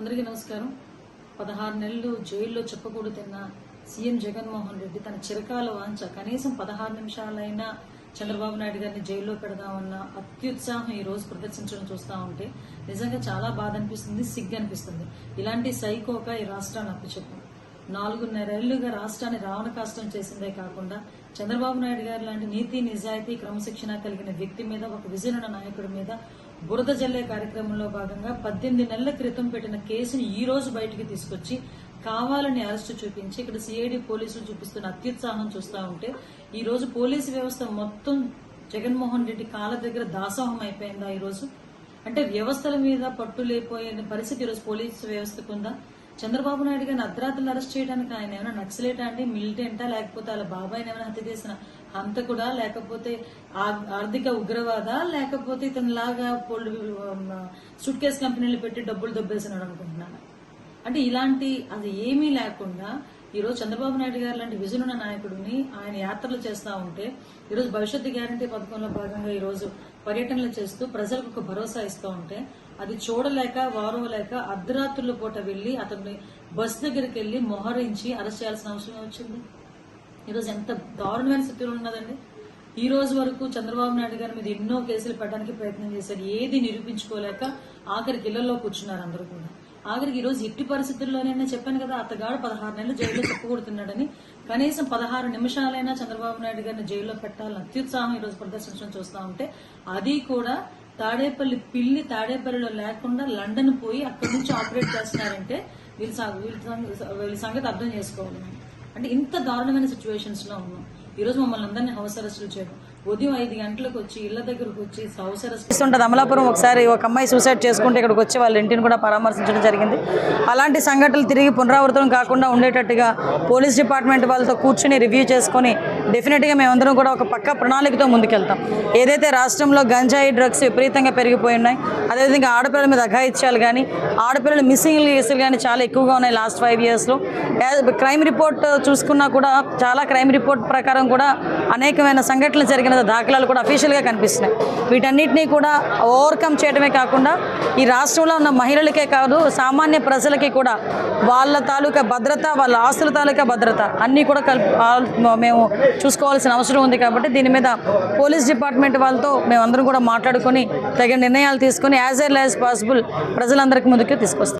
అందరికీ నమస్కారం. పదహారు నెలలు జైల్లో చెప్పకూడదు తిన్న సీఎం జగన్మోహన్ రెడ్డి తన చిరకాల వాంఛ కనీసం పదహారు నిమిషాలైనా చంద్రబాబు నాయుడు గారిని జైల్లో పెడదామన్న అత్యుత్సాహం ఈ రోజు ప్రదర్శించడం చూస్తా ఉంటే నిజంగా చాలా బాధ అనిపిస్తుంది సిగ్గు అనిపిస్తుంది. ఇలాంటి సైకోక ఈ రాష్ట్రాన్ని అప్పచెప్పు. నాలుగున్నరేళ్ళుగా రాష్ట్రాన్ని రావణ కాష్టం చేసిందే కాకుండా చంద్రబాబు నాయుడు గారు లాంటి నీతి నిజాయితీ క్రమశిక్షణ కలిగిన వ్యక్తి మీద ఒక విజయన నాయకుడి మీద బురద జల్లే కార్యక్రమంలో భాగంగా పద్దెనిమిది నెలల క్రితం పెట్టిన కేసుని ఈ రోజు బయటికి తీసుకొచ్చి కావాలని అరెస్టు చూపించి ఇక్కడ సిఐడి పోలీసులు చూపిస్తున్న అత్యుత్సాహం చూస్తా ఉంటే ఈ రోజు పోలీసు వ్యవస్థ మొత్తం జగన్మోహన్ రెడ్డి కాళ్ళ దగ్గర దాసోహం అయిపోయిందా ఈ రోజు? అంటే వ్యవస్థల మీద పట్టు లేకపోయే పరిస్థితి ఈరోజు పోలీసు వ్యవస్థకు ఉందా? చంద్రబాబు నాయుడు గారిని అర్ధరాత్రులు అరెస్ట్ చేయడానికి ఆయన ఏమైనా నక్సలేటా అండి? మిలిటెంటా లేకపోతే వాళ్ళ బాబాయ్ ఏమైనా హత్య చేసిన హంతకుడా లేకపోతే ఆర్థిక ఉగ్రవాద? లేకపోతే ఇతను లాగా సూట్ కేస్ కంపెనీలు పెట్టి డబ్బులు దొబ్బేసినాడు అనుకుంటున్నాను? అంటే ఇలాంటి అది ఏమీ లేకుండా ఈరోజు చంద్రబాబు నాయుడు గారు లాంటి విజన్ నాయకుడిని ఆయన యాత్రలు చేస్తా ఉంటే ఈరోజు భవిష్యత్తు గ్యారంటీ పథకంలో భాగంగా ఈరోజు పర్యటనలు చేస్తూ ప్రజలకు ఒక భరోసా ఇస్తూ ఉంటే అది చూడలేక వారవలేక అర్ధరాత్రుల పూట వెళ్ళి అతన్ని బస్ దగ్గరికి వెళ్ళి మొహరించి అరెస్ట్ చేయాల్సిన అవసరం వచ్చింది? ఈరోజు ఎంత దారుణమైన స్థితిలో ఉన్నదండి? ఈ రోజు వరకు చంద్రబాబు నాయుడు గారి మీద ఎన్నో కేసులు పెట్టడానికి ప్రయత్నం చేశారు. ఏది నిరూపించుకోలేక ఆఖరికి ఇళ్ళలో కూర్చున్నారు అందరూ కూడా. ఆఖరికి ఈ రోజు ఎట్టి పరిస్థితుల్లోనైనా చెప్పాను కదా అతగాడు పదహారు నెలలు జైల్లో చెప్పకూడుతున్నాడని కనీసం పదహారు నిమిషాలైనా చంద్రబాబు నాయుడు గారిని జైల్లో పెట్టాలని అత్యుత్సాహం ఈ రోజు ప్రదర్శించడం చూస్తా ఉంటే అది కూడా తాడేపల్లి పిల్లి తాడేపల్లిలో లేకుండా లండన్ పోయి అక్కడి నుంచి ఆపరేట్ చేస్తున్నారంటే వీళ్ళ వీళ్ళ వీళ్ళ సంగతి అర్థం చేసుకోవాలి. అంటే ఇంత దారుణమైన సిచ్యువేషన్స్లో ఉన్నాం. ఈ రోజు మమ్మల్ని అందరినీ హౌస్ అరెస్టులు చేయడం ఉదయం ఐదు గంటలకు వచ్చి ఇళ్ళ దగ్గరకు వచ్చి హౌస్ అమలాపురం ఒకసారి ఒక అమ్మాయి సూసైడ్ చేసుకుంటే ఇక్కడికి వచ్చి వాళ్ళ ఇంటిని కూడా పరామర్శించడం జరిగింది. అలాంటి సంఘటనలు తిరిగి పునరావృతం కాకుండా ఉండేటట్టుగా పోలీస్ డిపార్ట్మెంట్ వాళ్ళతో కూర్చుని రివ్యూ చేసుకొని డెఫినెట్గా మేమందరం కూడా ఒక పక్క ప్రణాళికతో ముందుకెళ్తాం. ఏదైతే రాష్ట్రంలో గంజాయి డ్రగ్స్ విపరీతంగా పెరిగిపోయి ఉన్నాయి అదేవిధంగా ఆడపిల్లల మీద అఘాయిత్యాలు కానీ ఆడపిల్లల మిస్సింగ్ కేసులు కానీ చాలా ఎక్కువగా ఉన్నాయి లాస్ట్ ఫైవ్ ఇయర్స్లో క్రైమ్ రిపోర్ట్ చూసుకున్నా కూడా చాలా క్రైమ్ రిపోర్ట్ ప్రకారం కూడా అనేకమైన సంఘటనలు జరిగిన దాఖలాలు కూడా అఫీషియల్గా కనిపిస్తున్నాయి. వీటన్నిటినీ కూడా ఓవర్కమ్ చేయడమే కాకుండా ఈ రాష్ట్రంలో ఉన్న మహిళలకే కాదు సామాన్య ప్రజలకి కూడా వాళ్ళ తాలూకా భద్రత వాళ్ళ ఆస్తుల తాలూకా భద్రత అన్నీ కూడా కలిపి మేము చూసుకోవాల్సిన అవసరం ఉంది కాబట్టి దీని మీద పోలీస్ డిపార్ట్మెంట్ వాళ్ళతో మేమందరం కూడా మాట్లాడుకొని తగిన నిర్ణయాలు తీసుకొని యాజ్ ఎర్ యాజ్ పాసిబుల్ ప్రజలందరికీ ముందుకు తీసుకొస్తాం.